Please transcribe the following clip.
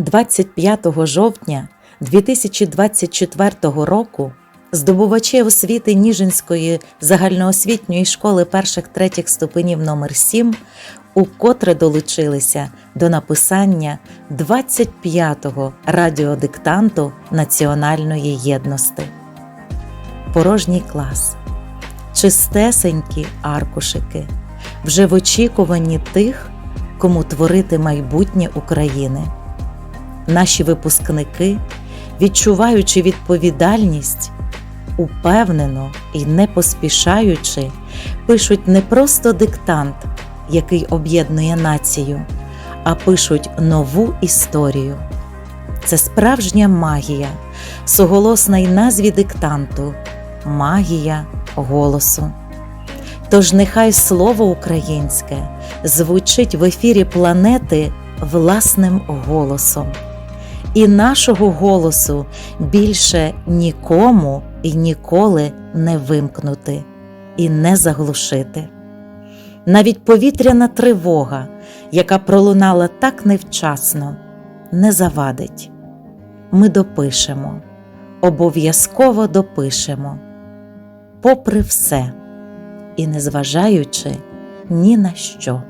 25 жовтня 2024 року здобувачі освіти Ніжинської загальноосвітньої школи перших третіх ступенів номер 7 укотре долучилися до написання 25-го радіодиктанту національної єдності. Порожній клас, чистесенькі аркушики, вже в очікуванні тих, кому творити майбутнє України. Наші випускники, відчуваючи відповідальність, упевнено і не поспішаючи, пишуть не просто диктант, який об'єднує націю, а пишуть нову історію. Це справжня магія, суголосна й назві диктанту, магія голосу. Тож нехай слово українське звучить в ефірі планети власним голосом. І нашого голосу більше нікому і ніколи не вимкнути і не заглушити. Навіть повітряна тривога, яка пролунала так невчасно, не завадить. Ми допишемо, обов'язково допишемо, попри все і незважаючи ні на що.